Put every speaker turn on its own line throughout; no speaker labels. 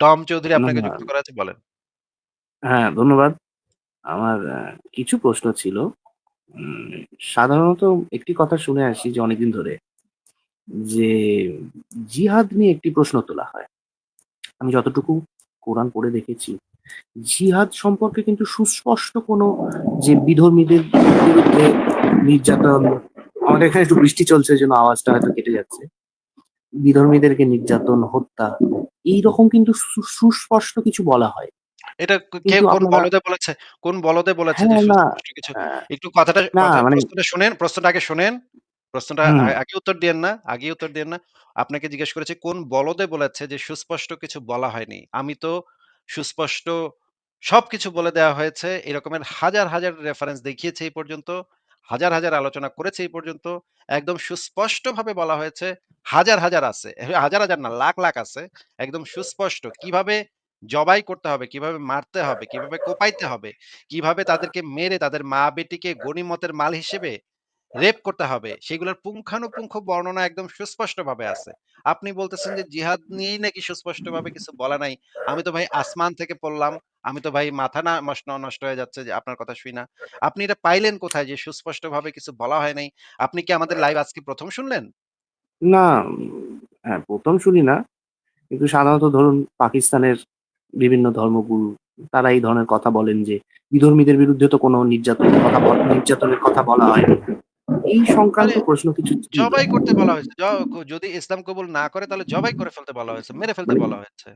Tom Chowdhury আপনাকে যুক্ত করা আছে বলেন।
হ্যাঁ, ধন্যবাদ। আমার কিছু প্রশ্ন ছিল। সাধারণত একটি কথা শুনে আসি যে অনেকদিন ধরে যে জিহাদ নিয়ে একটি প্রশ্ন তোলা হয়। আমি যতটুকু কোরআন পড়ে দেখেছি, জিহাদ সম্পর্কে কিন্তু সুস্পষ্ট কোনো যে বিধর্মীদের বিরুদ্ধে নির্যাতন আমাদের এখানে একটু বৃষ্টি চলছে এজন্য আওয়াজটা হয়তো কেটে যাচ্ছে। বিধর্মীদেরকে নির্যাতন, হত্যা এইরকম কিন্তু সুস্পষ্ট কিছু বলা হয়।
এটা কে কোন বলদে বলেছে? কোন বলদে বলেছে যে
হ্যাঁ,
সুস্পষ্ট কিছু? একটু কথাটা
মানে
প্রশ্নটা শোনেন, প্রশ্নটা আগে শোনেন। প্রশ্নটা আগে উত্তর দিয়েন না, আগেই উত্তর দিয়েন না। আপনাকে জিজ্ঞেস করেছি কোন বলদে বলেছে যে সুস্পষ্ট কিছু বলা হয়নি? আমি তো সুস্পষ্ট সবকিছু বলে দেওয়া হয়েছে। এরকমের হাজার, হাজার রেফারেন্স দেখিয়েছি এই পর্যন্ত। হাজার, হাজার আলোচনা করেছে এই পর্যন্ত। একদম সুস্পষ্টভাবে বলা হয়েছে। হাজার, হাজার আছে। হাজার, হাজার না লাখ, লাখ আছে। একদম সুস্পষ্ট কীভাবে জবাই করতে হবে, কীভাবে মারতে হবে, কীভাবে কোপাইতে হবে, কীভাবে তাদেরকে মেরে তাদের মা-বেটিকে গণিমতের মাল হিসেবে রেপ করতে হবে। সেগুলোর পুঙ্খানুপুঙ্খ বর্ণনা একদম সুস্পষ্ট ভাবে আছে। আপনি বলতেছেন যে জিহাদ নিয়েই নাকি সুস্পষ্ট ভাবে কিছু বলা নাই। আমি তো ভাই আসমান থেকে পড়লাম। আমি তো ভাই মাথা না নষ্ট হয়ে যাচ্ছে যে আপনার কথা শুইনা। আপনি এটা পাইলেন কোথায় যে সুস্পষ্ট ভাবে কিছু বলা হয় নাই? আপনি কি আমাদের লাইভ আজকে প্রথম শুনলেন?
না হ্যাঁ, প্রথম শুনি না। কিন্তু সাধারণত ধরুন পাকিস্তানের বিভিন্ন ধর্মগুরু তারা এই ধরনের কথা বলেন যে বিধর্মীদের বিরুদ্ধে তো কোনো নির্যাতনের কথা নির্যাতনের কথা বলা হয়নি। এই সংক্রান্ত প্রশ্ন কিছু
জবাই করতে বলা হয়েছে। যদি ইসলাম কবুল না করে তাহলে জবাই করে ফেলতে বলা হয়েছে। মেরে ফেলতে
মানে
বলা হয়েছে।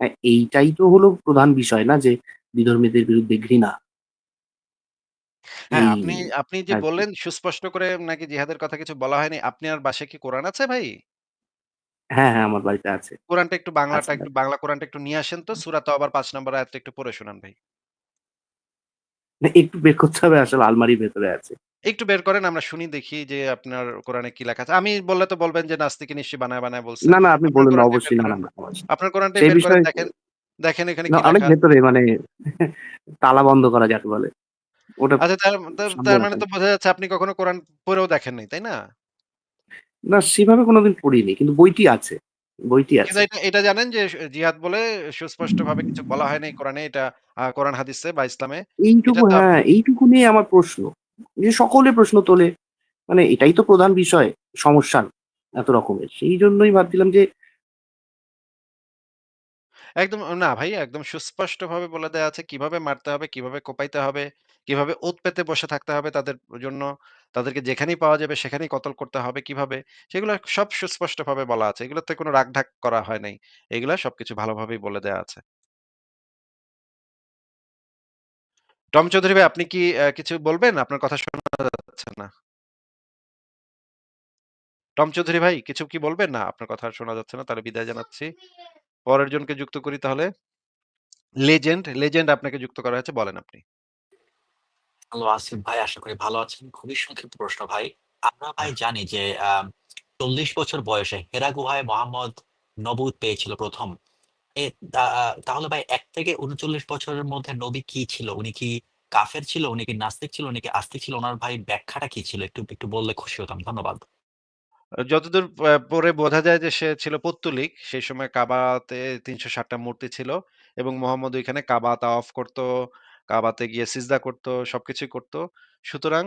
হ্যাঁ, এইটাই তো হলো প্রধান বিষয় না যে বিধর্মীদের বিরুদ্ধে ঘৃণা।
হ্যাঁ, আপনি আপনি যে বললেন সুস্পষ্ট করে নাকি জিহাদের কথা কিছু বলা হয়নি। আপনার বাসায় কি কোরআন আছে ভাই?
হ্যাঁ, হ্যাঁ, আমার বাড়িতে আছে।
কোরআনটা একটু বাংলাটা একটু বাংলা কোরআনটা একটু নিয়ে আসেন তো। সূরা তওবার ৫ নম্বর আয়াতটা একটু পড়ে শোনান ভাই।
না একটু বের করতে হবে আসলে আলমারির ভেতরে আছে।
একটু বের করেন আমরা শুনি দেখি যে আপনার কোরআনে কি লেখা আছে। আমি বললে তো বলবেন যে নাস্তিকে নিশ্চয়ই বানায়, বানায় বলছে।
না, না আপনি বলুন না অবশ্যই না, না।
আপনার কোরআনটাই
সেই
বের করেন দেখেন। দেখেন এখানে কি
অনেক
লেখা আছে।
ভেতরে মানে তালা বন্ধ করা যাকে বলে। ওটা
আচ্ছা তার তার মানে তো বোঝা যাচ্ছে আপনি কখনো কোরআন পড়েও দেখেন নাই, তাই না?
না সেভাবে কোনোদিন পড়িনি। কিন্তু বইটি আছে। বইটি আছে।
এটা জানেন যে জিহাদ বলে সুস্পষ্টভাবে কিছু বলা হয়নি কোরআনে এটা কোরআন হাদিসে বা ইসলামে।
এইটুকু হ্যাঁ, এইটুকু নিয়ে আমার প্রশ্ন। যে সকলে প্রশ্ন তোলে। মানে এটাই তো প্রধান বিষয় সমস্যার এত রকমের। সেই জন্যই ভাবছিলাম যে
একদম না ভাই একদম সুস্পষ্টভাবে বলে দেয়া আছে কীভাবে মারতে হবে, কীভাবে কোপাইতে হবে, কীভাবে ওঁৎ পেতে বসে থাকতে হবে তাদের জন্য। তাদেরকে যেখানেই পাওয়া যাবে সেখানেই কতল করতে হবে কীভাবে, সেগুলো সব সুস্পষ্ট ভাবে বলা আছে। এগুলোতে কোনো রাগ-ঢাক করা হয় নাই। এগুলা সবকিছু ভালোভাবেই বলে দেয়া আছে। টম চৌধুরী ভাই আপনি কি কিছু বলবেন? আপনার কথা শোনা যাচ্ছে না। টম চৌধুরী ভাই কিছু কি বলবেন? না, আপনার কথা শোনা যাচ্ছে না। তাহলে বিদায় জানাচ্ছি। পরের জনকে যুক্ত করি তাহলে। লেজেন্ড, লেজেন্ড আপনাকে যুক্ত করা হয়েছে। বলেন আপনি।
হ্যালো আসিফ ভাই, আশা করি ভালো আছেন। খুবই সংক্ষিপ্ত প্রশ্ন ভাই। আমরা ভাই জানি যে ৪০ বছর বয়সে হেরা গুহায় মোহাম্মদ নবুদ পেয়েছিল ১ম। এ তা তাহলে ভাই ১ থেকে ৩৯ বছরের মধ্যে নবী কি ছিল? উনি কি কাফের ছিল? উনি কি নাস্তিক ছিল? উনি কি আস্তিক ছিল? উনার ভাই ব্যাখ্যাটা কি ছিল? একটু একটু বললে খুশি হতাম। ধন্যবাদ।
যতদূর পড়ে বোঝা যায় যে সে ছিল পৌত্তলিক। সেই সময় কাবাতে ৩৬০ টা মূর্তি ছিল এবং মোহাম্মদ ওইখানে কাবা তাওয়াফ করত, কাবাতে গিয়ে সিজদা করত, সবকিছুই করত। সুতরাং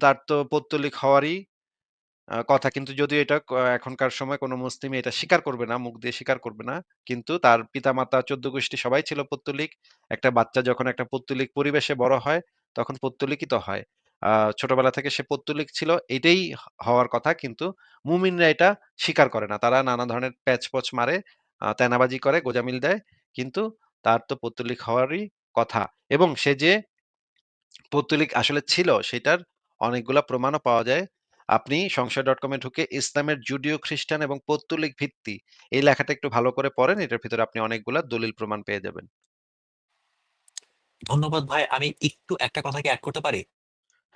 তার তো পৌত্তলিক হওয়ারই কথা। কিন্তু যদিও এটা এখনকার সময় কোন মুসলিমই এটা স্বীকার করবে না, মুখ দিয়ে স্বীকার করবে না। কিন্তু তার পিতামাতা ১৪ গোষ্ঠী সবাই ছিল পত্তলিক। একটা বাচ্চা যখন একটা পৌত্তলিক পরিবেশে বড় হয়, তখন পৌত্তলিকই তো হয়। ছোটবেলা থেকে সে পৌত্তলিক ছিল, এটাই হওয়ার কথা। কিন্তু মুমিনরা এটা স্বীকার করে না। তারা নানা ধরনের প্যাচ-পচ মারে, তেনাবাজি করে, গোঁজামিল দেয়। কিন্তু তার তো পৌত্তলিক হওয়ারই কথা। এবং সে যে পৌত্তলিক আসলে ছিল সেটার অনেকগুলা প্রমাণও পাওয়া যায়। আপনি সংশয় ডট কম এ ঢুকে ইসলামের জুডিও খ্রিস্টান এবং পৌত্তলিক ভিত্তি এই লেখাটা একটু ভালো করে পড়েন। এটার ভিতরে আপনি অনেকগুলা দলিল প্রমাণ পেয়ে যাবেন।
ধন্যবাদ ভাই। আমি একটু একটা কথা কি এড করতে পারি?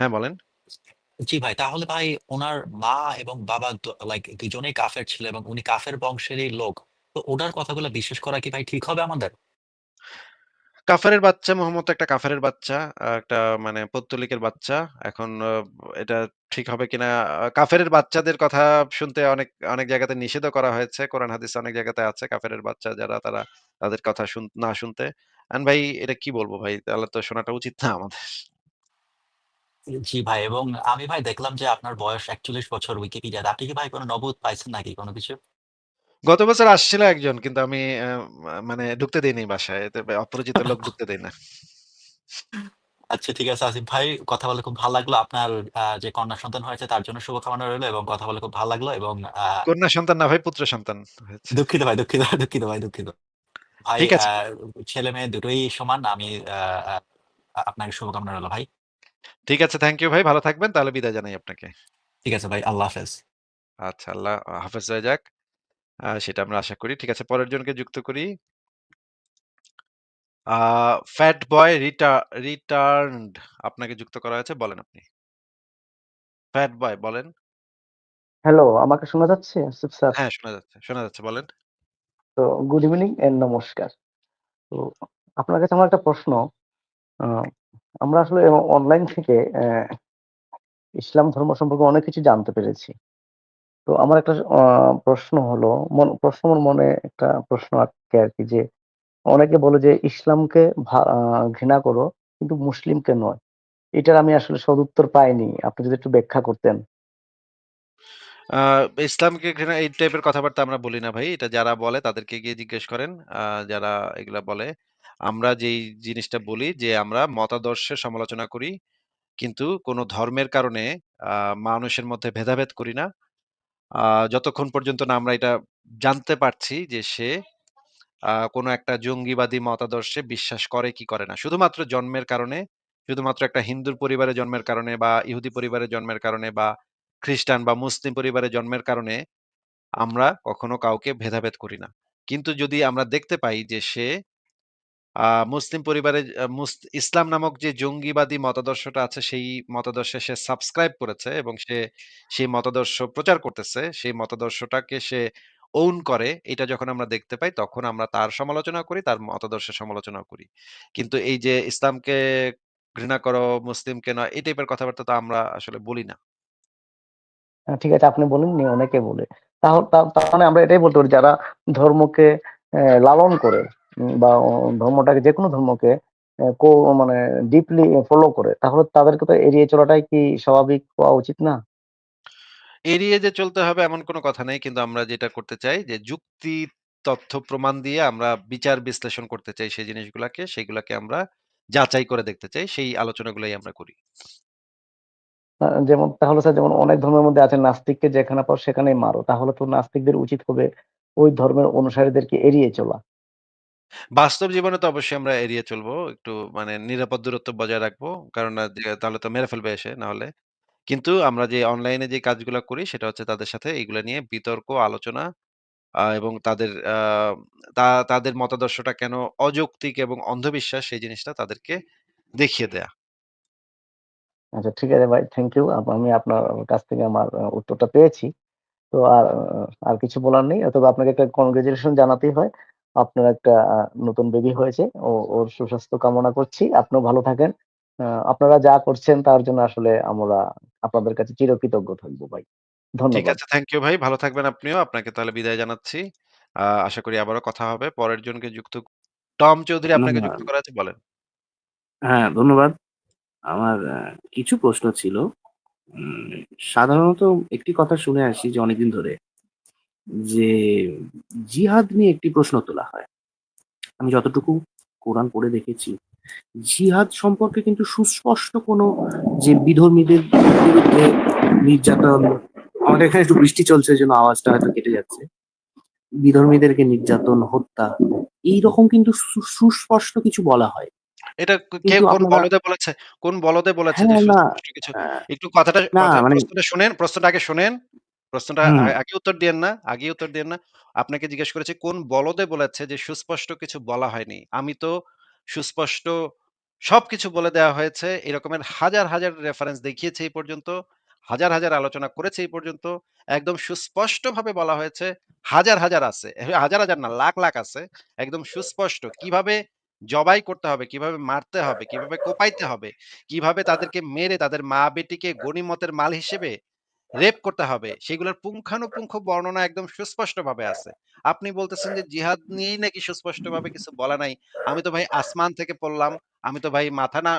হ্যাঁ, বলেন।
জি ভাই, তাহলে ভাই ওনার মা এবং বাবা লাইক দুজনেই কাফের ছিল এবং উনি কাফের বংশেরই লোক। তো ওনার কথাগুলো বিশ্বাস করা কি ভাই ঠিক হবে আমাদের?
কাফারের বাচ্চা মোহাম্মদ একটা কাফারের বাচ্চা। একটা মানে পৌত্তলিকের বাচ্চা। এখন এটা ঠিক হবে কিনা কাফেরের বাচ্চাদের কথা শুনতে অনেক, অনেক জায়গাতে নিষেধও করা হয়েছে। কোরআন হাদিস অনেক জায়গাতে আছে কাফেরের বাচ্চা যারা তারা তাদের কথা না শুনতে। এখন ভাই এটা কি বলব ভাই? তাহলে তো শোনাটা উচিত না আমাদের।
জি ভাই এবং আমি ভাই দেখলাম যে আপনার বয়স ৪১ বছর উইকিপিডিয়াতে। আপনি কি ভাই কোন নবুত পাইছেন নাকি কোনো কিছু?
গত বছর আসছিল একজন কিন্তু আমি মানে ঢুকতে দেইনি বাসায়। এতে অপরিচিত লোক ঢুকতে দেই না।
আচ্ছা ঠিক আছে আসিফ ভাই। কথা বলে খুব ভালো লাগল। আপনার আ যে কন্যা সন্তান হয়েছে তার জন্য শুভকামনা রইল এবং কথা বলে খুব ভালো লাগল এবং আ
কন্যা সন্তান না ভাই পুত্র সন্তান হয়েছে।
দুঃখিত ভাই, দুঃখিত, দুঃখিত ভাই, দুঃখিত। ভাই
ঠিক
আ
আছে।
ছেলে-মেয়ে দুটোই সমান। আমি আ আ আপনাকে শুভকামনা রইল ভাই।
ঠিক আছে, থ্যাংক ইউ ভাই। ভালো থাকবেন। তাহলে বিদায় জানাই আপনাকে।
ঠিক আছে ভাই। আল্লাহ হাফেজ।
আচ্ছা আল্লাহ হাফেজ হয়ে যাক। সেটা আমরা আশা করি। ঠিক আছে পরের জনকে যুক্ত করি। A fat boy re returned আপনাকে যুক্ত করা হয়েছে। বলেন আপনি। ফ্যাট বয় বলেন।
হ্যালো, আমাকে শোনা যাচ্ছে আসিফ স্যার?
হ্যাঁ, শোনা যাচ্ছে, শোনা যাচ্ছে বলেন।
তো গুড ইভিনিং এন্ড নমস্কার। তো আপনার কাছে আমার একটা প্রশ্ন। আ আমরা আসলে অনলাইন থেকে অ্যা ইসলাম ধর্ম সম্পর্কে অনেক কিছু জানতে পেরেছি। তো আমার একটা প্রশ্ন হলো প্রশ্ন আমার মনে একটা প্রশ্ন আটকে আরকি যে, অনেকে বলে যে ইসলামকে ঘৃণা করো, কিন্তু মুসলিমকে নয়। এটার আমি আসলে সদুত্তর পাইনি। আপনি যদি একটু ব্যাখ্যা করতেন।
ইসলামকে ঘৃণা, এই টাইপের কথাবার্তা আমরা বলি না ভাই। এটা যারা বলে তাদেরকে গিয়ে জিজ্ঞেস করেন। যারা এগুলা বলে। আমরা যেই জিনিসটা বলি যে আমরা মতাদর্শের সমালোচনা করি। কিন্তু কোন ধর্মের কারণে মানুষের মধ্যে ভেদাভেদ করি না। আ যতক্ষণ পর্যন্ত না আমরা এটা জানতে পারছি যে সে আ কোন একটা জঙ্গিবাদী মতাদর্শে বিশ্বাস করে কি করে না। শুধুমাত্র জন্মের কারণে, শুধুমাত্র একটা হিন্দুর পরিবারে জন্মের কারণে বা ইহুদি পরিবারে জন্মের কারণে বা খ্রিস্টান বা মুসলিম পরিবারে জন্মের কারণে আমরা কখনো কাউকে ভেদাভেদ করি না। কিন্তু যদি আমরা দেখতে পাই যে সে মুসলিম পরিবারে ইসলাম নামক যে জঙ্গিবাদী মতাদর্শটা আছে সেই মতাদর্শে সে সাবস্ক্রাইব করেছে এবং সে সেই মতাদর্শ প্রচার করতেছে। সেই মতাদর্শটাকে সে ওন করে। এটা যখন আমরা দেখতে পাই তখন আমরা তার সমালোচনা করি, তার মতাদর্শের সমালোচনা করি। কিন্তু এই যে ইসলামকে ঘৃণা করো, মুসলিমকে নয় এই টাইপের কথাবার্তা তো আমরা আসলে বলি না।
আ ঠিক আছে আপনি বলেননি অনেকে বলে। তাহ তা তার মানে আমরা এটাই বলতে পারি যারা ধর্মকে লালন করে বা ধর্মটাকে যেকোনো ধর্মকে কো মানে ডিপলি ফলো করে তাহলে তাদেরকে তো এড়িয়ে চলাটাই কি স্বাভাবিক হওয়া উচিত না?
এড়িয়ে যে চলতে হবে এমন কোনো কথা নেই। কিন্তু আমরা যেটা করতে চাই যে যুক্তি, তথ্য, প্রমাণ দিয়ে আমরা বিচার বিশ্লেষণ করতে চাই সেই জিনিসগুলাকে। সেগুলাকে আমরা যাচাই করে দেখতে চাই। সেই আলোচনাগুলাই আমরা করি।
যেমন তাহলে স্যার যেমন অনেক ধর্মের মধ্যে আছে নাস্তিককে যেখানে পাও সেখানেই মারো। তাহলে তো নাস্তিকদের উচিত হবে ওই ধর্মের অনুসারীদেরকে এড়িয়ে চলা।
বাস্তব জীবনে তো অবশ্যই আমরা এড়িয়ে চলবো। একটু মানে নিরাপদ দূরত্ব বজায় রাখব। কারণ তাহলে তো মেরে ফেলবে এসে নাহলে। কিন্তু আমরা যে অনলাইনে যে কাজগুলা করি সেটা হচ্ছে তাদের সাথে এগুলা নিয়ে বিতর্ক, আলোচনা এবং তাদের তা তাদের মতাদর্শটা কেন অযৌক্তিক এবং অন্ধবিশ্বাস সেই জিনিসটা তাদেরকে দেখিয়ে দেয়া।
আচ্ছা ঠিক আছে ভাই থ্যাংক ইউ। আমি আপনার কাছ থেকে আমার উত্তরটা পেয়েছি। তো আর আর কিছু বলার নেই। তবে আপনাকে একটা কংগ্রেচুলেশন জানাতেই হয়। আপনার একটা নতুন বেবি হয়েছে। ও ওর সুস্বাস্থ্য কামনা করছি। আপনিও ভালো থাকেন। আপনারা যা করছেন তার জন্য আসলে আমরা আপনাদের কাছে চিরকৃতজ্ঞ থাকব ভাই।
ঠিক
ধন্যবাদ।
আছে, থ্যাংক ইউ ভাই। ভালো থাকবেন আপনিও। আপনাকে তাহলে বিদায় জানাচ্ছি। আ আশা করি আবারও কথা হবে। পরের জনকে যুক্ত টম চৌধুরী আপনাকে যুক্ত করা আছে বলেন।
হ্যাঁ, ধন্যবাদ। আমার কিছু প্রশ্ন ছিল। উম সাধারণত একটি কথা শুনে আসি যে অনেকদিন ধরে যে জিহাদ নিয়ে একটি প্রশ্ন তোলা হয়। আমি যতটুকু কোরআন পড়ে দেখেছি, জিহাদ সম্পর্কে কিন্তু সুস্পষ্ট কোনো যে বিধর্মীদের বিরুদ্ধে নির্যাতন আমাদের এখানে একটু বৃষ্টি চলছে এজন্য আওয়াজটা হয়তো কেটে যাচ্ছে। বিধর্মীদেরকে নির্যাতন, হত্যা এইরকম কিন্তু সু সুস্পষ্ট কিছু বলা হয়।
এটা কে কোন বলদে বলেছে? কোন বলদে বলেছে যে
হ্যাঁ,
সুস্পষ্ট কিছু? একটু কথাটা
মানে
শোনেন, প্রশ্নটা আগে আ আগে উত্তর দিয়েন না, আগেই উত্তর দিয়েন না। আপনাকে জিজ্ঞেস করেছি কোন বলদে বলেছে যে সুস্পষ্ট কিছু বলা হয়নি? আমি তো সুস্পষ্ট সবকিছু বলে দেওয়া হয়েছে। এরকমের হাজার, হাজার রেফারেন্স দেখিয়েছি এই পর্যন্ত। হাজার, হাজার আলোচনা করেছি এই পর্যন্ত। একদম সুস্পষ্টভাবে বলা হয়েছে। হাজার, হাজার আছে। হাজার, হাজার না লাখ, লাখ আছে। একদম সুস্পষ্ট কীভাবে জবাই করতে হবে, কীভাবে মারতে হবে, কীভাবে কোপাইতে হবে, কীভাবে তাদেরকে মেরে তাদের মা-বেটিকে গনিমতের মাল হিসেবে রেপ করতে হবে, সেগুলোর পুঙ্খানুপুঙ্খ বর্ণনা একদম সুস্পষ্টভাবে আছে। আপনি বলতেছেন যে জিহাদ নিয়েই নাকি সুস্পষ্টভাবে কিছু বলা নাই। আমি তো ভাই আসমান থেকে পড়লাম। আমি তো ভাই মাথা না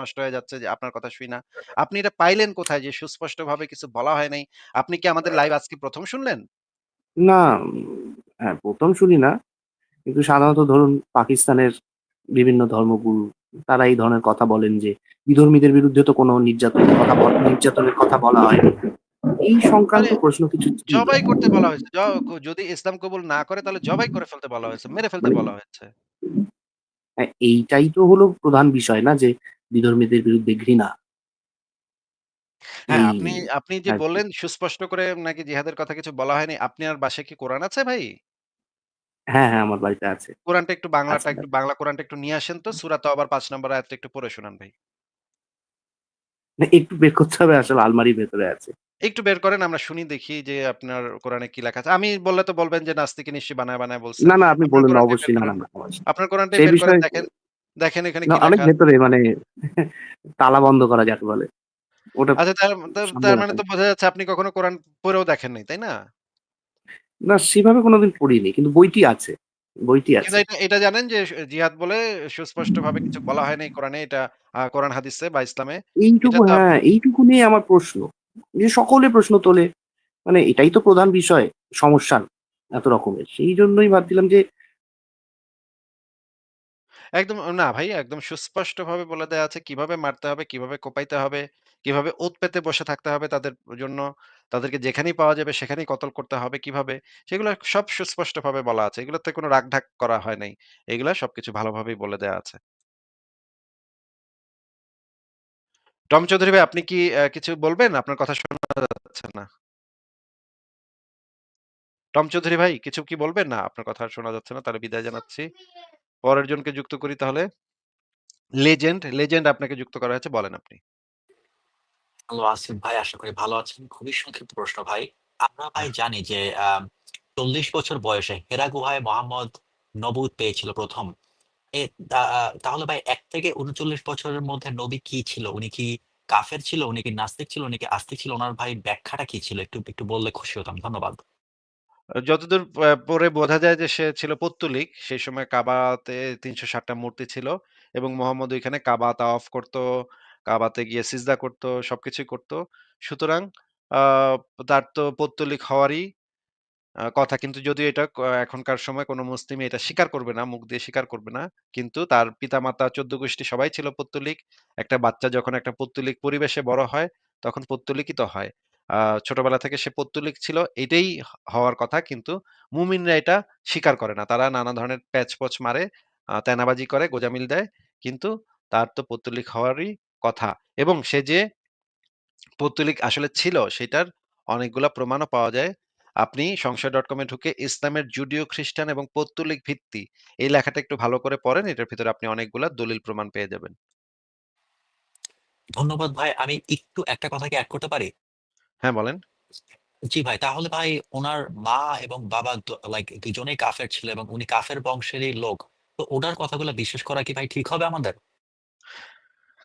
নষ্ট হয়ে যাচ্ছে যে আপনার কথা শুইনা। আপনি এটা পাইলেন কোথায় যে সুস্পষ্টভাবে কিছু বলা হয় নাই? আপনি কি আমাদের লাইভ আজকে প্রথম শুনলেন?
না, হ্যাঁ, প্রথম শুনি না। কিন্তু সাধারণত ধরুন পাকিস্তানের বিভিন্ন ধর্মগুরু তারা এই ধরনের কথা বলেন যে, বিধর্মীদের বিরুদ্ধে তো কোনো নির্যাতনের কথা নির্যাতনের কথা বলা হয়নি। এই সংক্রান্ত প্রশ্ন কিছু
জবাই করতে বলা হয়েছে। যদি ইসলাম কবুল না করে তাহলে জবাই করে ফেলতে বলা হয়েছে। মেরে ফেলতে বলা হয়েছে।
হ্যাঁ, এইটাই তো হলো প্রধান বিষয় না যে বিধর্মীদের বিরুদ্ধে ঘৃণা।
হ্যাঁ, আপনি আপনি যে বললেন সুস্পষ্ট করে নাকি জিহাদের কথা কিছু বলা হয়নি। আপনার বাসায় কি কোরআন আছে ভাই?
হ্যাঁ, হ্যাঁ, আমার বাড়িতে আছে।
কোরআনটা একটু বাংলাটা একটু বাংলা কোরআনটা একটু নিয়ে আসেন তো। সূরা তওবার ৫ নম্বর আয়াতটা একটু পড়ে শোনান ভাই।
না একটু বের করতে হবে আসলে আলমারির ভেতরে আছে।
একটু বের করেন আমরা শুনি দেখি যে আপনার কোরআনে কি লেখা আছে। আমি বললে তো বলবেন যে নাস্তিকে নিশ্চয়ই বানায়, বানায় বলছে।
না, না আপনি বলুন না অবশ্যই না, না,
আপনার কোরআনটাই
সেই
বের করেন দেখেন। দেখেন এখানে কি
অনেক
লেখা আছে।
ভেতরে মানে তালা বন্ধ করা যাকে বলে। ওটা
আচ্ছা তার তার মানে তো বোঝা যাচ্ছে আপনি কখনো কোরআন পড়েও দেখেন নাই, তাই না?
না সেভাবে কোনোদিন পড়িনি। কিন্তু বইটি আছে। বইটি আছে।
এটা এটা জানেন যে জিহাদ বলে সুস্পষ্ট ভাবে কিছু বলা হয় নাই কোরআনে এটা কোরআন হাদিসে বা ইসলামে।
এইটুকু হ্যাঁ, এইটুকু নিয়ে আমার প্রশ্ন। যে সকলে প্রশ্ন তোলে। মানে এটাই তো প্রধান বিষয় সমস্যার এত রকমের। সেই জন্যই ভাবছিলাম যে
একদম না ভাই একদম সুস্পষ্টভাবে বলে দেয়া আছে কীভাবে মারতে হবে, কীভাবে কোপাইতে হবে, কীভাবে ওঁৎ পেতে বসে থাকতে হবে তাদের জন্য। তাদেরকে যেখানেই পাওয়া যাবে সেখানেই কতল করতে হবে কীভাবে, সেগুলো সব সুস্পষ্ট ভাবে বলা আছে। এগুলোতে কোনো রাগ-ঢাক করা হয় নাই। এগুলা সবকিছু ভালোভাবেই বলে দেয়া আছে। টম চৌধুরী ভাই আপনি কি কিছু বলবেন? আপনার কথা শোনা যাচ্ছে না। টম চৌধুরী ভাই কিছু কি বলবেন? না, আপনার কথা শোনা যাচ্ছে না। তাহলে বিদায় জানাচ্ছি। পরের জনকে যুক্ত করি তাহলে। লেজেন্ড, লেজেন্ড আপনাকে যুক্ত করা হয়েছে। বলেন আপনি।
হ্যালো আসিফ ভাই, আশা করি ভালো আছেন। খুবই সংক্ষিপ্ত প্রশ্ন ভাই। আমরা ভাই। জানি যে ৪০ বছর বয়সে হেরা গুহায় মোহাম্মদ নবুদ পেয়েছিল ১ম। তাহলে ভাই ১ থেকে ৩৯ বছরের মধ্যে নবী কি ছিল? উনি কি কাফের ছিল? উনি কি নাস্তিক ছিল? উনি কি আস্তিক ছিল? উনার ভাই ব্যাখ্যাটা কি ছিল? একটু একটু বললে খুশি হতাম। ধন্যবাদ।
যতদূর পড়ে বোঝা যায় যে সে ছিল পৌত্তলিক। সেই সময় কাবাতে ৩৬০ টা মূর্তি ছিল এবং মোহাম্মদ ওইখানে কাবা তাওয়াফ করত, কাবাতে গিয়ে সিজদা করত, সবকিছুই করত। সুতরাং আ তার তো পৌত্তলিক হওয়ারই কথা। কিন্তু যদিও এটা এখনকার সময় কোনো মুসলিমই এটা স্বীকার করবে না, মুখ দিয়ে স্বীকার করবে না। কিন্তু তার পিতামাতা ১৪ গোষ্ঠী সবাই ছিল পৌত্তলিক। একটা বাচ্চা যখন একটা পৌত্তলিক পরিবেশে বড় হয়, তখন পৌত্তলিকই তো হয়। ছোটবেলা থেকে সে পত্তলিক ছিল, এটাই হওয়ার কথা। কিন্তু মুমিনরা এটা স্বীকার করে না। তারা নানা ধরনের প্যাচ-পচ মারে, তেনাবাজি করে, গোজামিল দেয়। কিন্তু তার তো পৌত্তলিক হওয়ারই কথা এবং সে যে পৌত্তলিক আসলে ছিল সেটার অনেকগুলা প্রমাণও পাওয়া যায়। আপনি সংসার ডট এ ঢুকে ইসলামের জুডিও খ্রিস্টান এবং পৌত্তলিক ভিত্তি এই লেখাটা একটু ভালো করে পড়েন। এটার ভেতরে আপনি অনেকগুলা দলিল প্রমাণ পেয়ে যাবেন।
ধন্যবাদ ভাই। আমি একটু একটা কথা কি এড করতে পারি?
হ্যাঁ, বলেন।
জি ভাই। তাহলে ভাই ওনার মা এবং বাবা লাইক দুজনেই কাফের ছিল এবং উনি কাফের বংশেরই লোক। তো ওনার কথাগুলো বিশ্বাস করা কি ভাই ঠিক হবে আমাদের?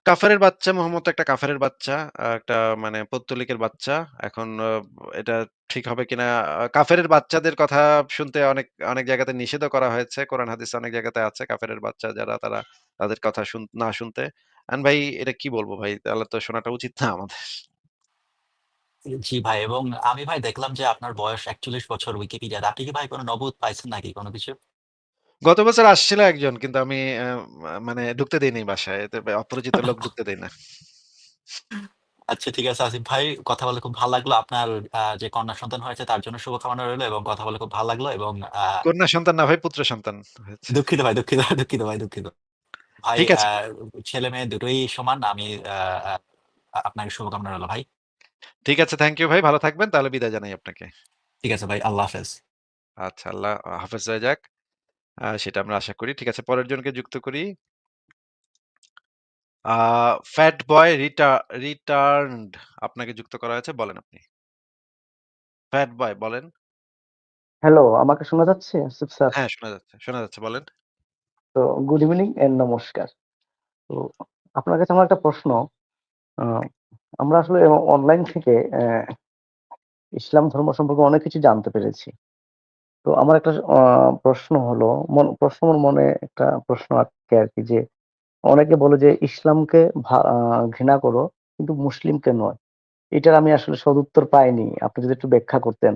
কাফেরের বাচ্চা মোহাম্মদ একটা কাফেরের বাচ্চা। একটা মানে পৌত্তলিকের বাচ্চা। এখন এটা ঠিক হবে কিনা কাফেরের বাচ্চাদের কথা শুনতে অনেক, অনেক জায়গাতে নিষেধও করা হয়েছে। কোরআন হাদিসে অনেক জায়গাতে আছে কাফেরের বাচ্চা যারা তারা তাদের কথা না শুনতে। এখন ভাই এটা কি বলব ভাই? তাহলে তো শোনাটা উচিত না আমাদের।
জি ভাই এবং আমি ভাই দেখলাম যে আপনার বয়স ৪১ বছর উইকিপিডিয়াতে। আপনি কি ভাই কোন নবুয়ত পাইছেন নাকি কোনো কিছু?
গত বছর আসছিল একজন কিন্তু আমি মা মানে ঢুকতে দেই নাই বাসায়। এতে অপরিচিত লোক ঢুকতে দেই না।
আচ্ছা ঠিক আছে আসিফ ভাই। কথা বলে খুব ভালো লাগল। আপনার যে কন্যা সন্তান হয়েছে তার জন্য শুভকামনা রইল এবং কথা বলে খুব ভালো লাগল এবং
কন্যা সন্তান না ভাই পুত্র সন্তান হয়েছে।
দুঃখিত ভাই, দুঃখিত, দুঃখিত ভাই, দুঃখিত। ভাই
ঠিক আছে।
ছেলে-মেয়ে দুটোই সমান। আমি আ আ আপনাকে শুভকামনা রইল ভাই।
ঠিক আছে, থ্যাংক ইউ ভাই। ভালো থাকবেন। তাহলে বিদায় জানাই আপনাকে।
ঠিক আছে ভাই। আল্লাহ হাফেজ।
আচ্ছা, আল্লাহ হাফেজ হয়ে যাক। আ সেটা আমরা আশা করি। ঠিক আছে, পরের জনকে যুক্ত করি। A fat boy re returned আপনাকে যুক্ত করা হয়েছে। বলেন আপনি। ফ্যাট বয় বলেন।
হ্যালো, আমাকে শোনা যাচ্ছে আসিফ স্যার?
হ্যাঁ, শোনা যাচ্ছে, শোনা যাচ্ছে বলেন।
তো গুড ইভিনিং এন্ড নমস্কার। তো আপনার কাছে আমার একটা প্রশ্ন। আ আমরা আসলে অনলাইন থেকে অ্যা ইসলাম ধর্ম সম্পর্কে অনেক কিছু জানতে পেরেছি। তো আমার একটা প্রশ্ন হলো প্রশ্ন আমার মনে একটা প্রশ্ন আটকে আরকি যে, অনেকে বলে যে ইসলামকে ঘৃণা করো, কিন্তু মুসলিমকে নয়। এটার আমি আসলে সদুত্তর পাইনি। আপনি যদি একটু ব্যাখ্যা করতেন।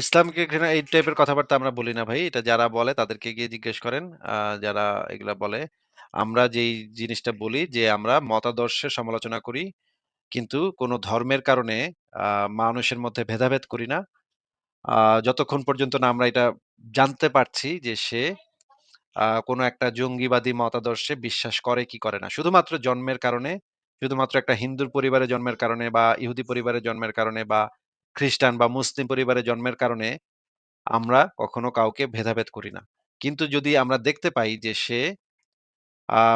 ইসলামকে ঘৃণা, এই টাইপের কথাবার্তা আমরা বলি না ভাই। এটা যারা বলে তাদেরকে গিয়ে জিজ্ঞেস করেন। যারা এগুলা বলে। আমরা যেই জিনিসটা বলি যে আমরা মতাদর্শের সমালোচনা করি। কিন্তু কোন ধর্মের কারণে মানুষের মধ্যে ভেদাভেদ করি না। যতক্ষণ পর্যন্ত না আমরা এটা জানতে পারছি যে সে কোন একটা জঙ্গিবাদী মতাদর্শে বিশ্বাস করে কি করে না। শুধুমাত্র জন্মের কারণে, শুধুমাত্র একটা হিন্দুর পরিবারে জন্মের কারণে বা ইহুদি পরিবারে জন্মের কারণে বা খ্রিস্টান বা মুসলিম পরিবারে জন্মের কারণে আমরা কখনো কাউকে ভেদাভেদ করি না। কিন্তু যদি আমরা দেখতে পাই যে সে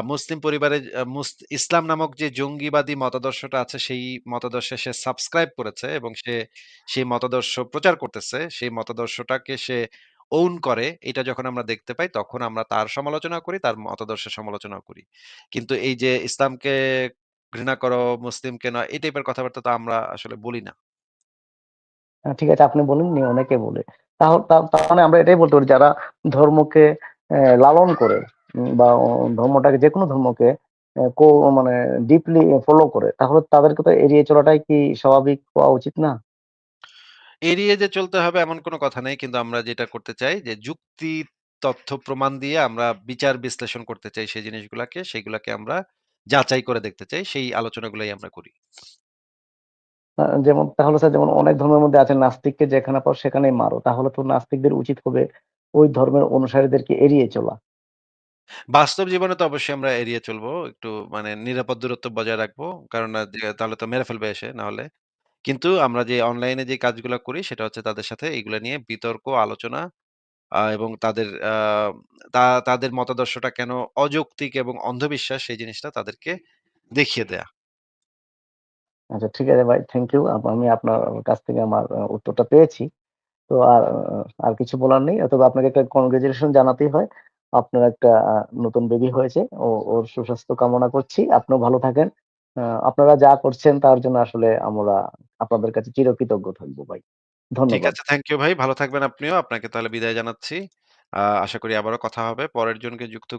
মুসলিম পরিবারে ইসলাম নামক যে জঙ্গিবাদী মতাদর্শটা আছে সেই মতাদর্শে সে সাবস্ক্রাইব করেছে এবং সে সেই মতাদর্শ প্রচার করতেছে। সেই মতাদর্শটাকে সে ওন করে। এটা যখন আমরা দেখতে পাই তখন আমরা তার সমালোচনা করি, তার মতাদর্শের সমালোচনা করি। কিন্তু এই যে ইসলামকে ঘৃণা করো, মুসলিমকে নয় এই টাইপের কথাবার্তা তো আমরা আসলে বলি না।
ঠিক আছে আপনি বলেননি অনেকে বলে। তাহ তা তার মানে আমরা এটাই বলতে পারি যারা ধর্মকে লালন করে বা ধর্মটাকে যেকোনো ধর্মকে কো মানে ডিপলি ফলো করে তাহলে তাদেরকে তো এড়িয়ে চলাটাই কি স্বাভাবিক হওয়া উচিত না?
এড়িয়ে যে চলতে হবে এমন কোনো কথা নেই। কিন্তু আমরা যেটা করতে চাই যে যুক্তি, তথ্য, প্রমাণ দিয়ে আমরা বিচার বিশ্লেষণ করতে চাই সেই জিনিসগুলাকে। সেগুলাকে আমরা যাচাই করে দেখতে চাই। সেই আলোচনাগুলাই আমরা করি।
যেমন তাহলে স্যার যেমন অনেক ধর্মের মধ্যে আছে নাস্তিককে যেখানে পাও সেখানেই মারো। তাহলে তো নাস্তিকদের উচিত হবে ওই ধর্মের অনুসারীদেরকে এড়িয়ে চলা।
বাস্তব জীবনে তো অবশ্যই আমরা এড়িয়ে চলবো। একটু মানে নিরাপদ দূরত্ব বজায় রাখব। কারণ তাহলে তো মেরে ফেলবে এসে না হলে। কিন্তু আমরা যে অনলাইনে যে কাজগুলা করি সেটা হচ্ছে তাদের সাথে এগুলা নিয়ে বিতর্ক, আলোচনা এবং তাদের তাদের মতাদর্শটা কেন অযৌক্তিক এবং অন্ধবিশ্বাস সেই জিনিসটা তাদেরকে দেখিয়ে দেয়া।
আচ্ছা ঠিক আছে ভাই থ্যাংক ইউ। আমি আপনার কাছ থেকে আমার উত্তরটা পেয়েছি। তো আর আর কিছু বলার নেই। তবে আপনাকে একটা কংগ্রেচুলেশন জানাতেই হয়। আপনার একটা নতুন বেবি হয়েছে। ও ওর সুস্বাস্থ্য কামনা করছি। আপনিও ভালো থাকেন। আপনারা যা করছেন তার জন্য আসলে আমরা আপনাদের কাছে চিরকৃতজ্ঞ থাকব ভাই।
ঠিক
ধন্যবাদ।
আছে, থ্যাংক ইউ ভাই। ভালো থাকবেন আপনিও। আপনাকে তাহলে বিদায় জানাচ্ছি। আহ, আশা করি আবারও কথা হবে। পরের জনকে যুক্ত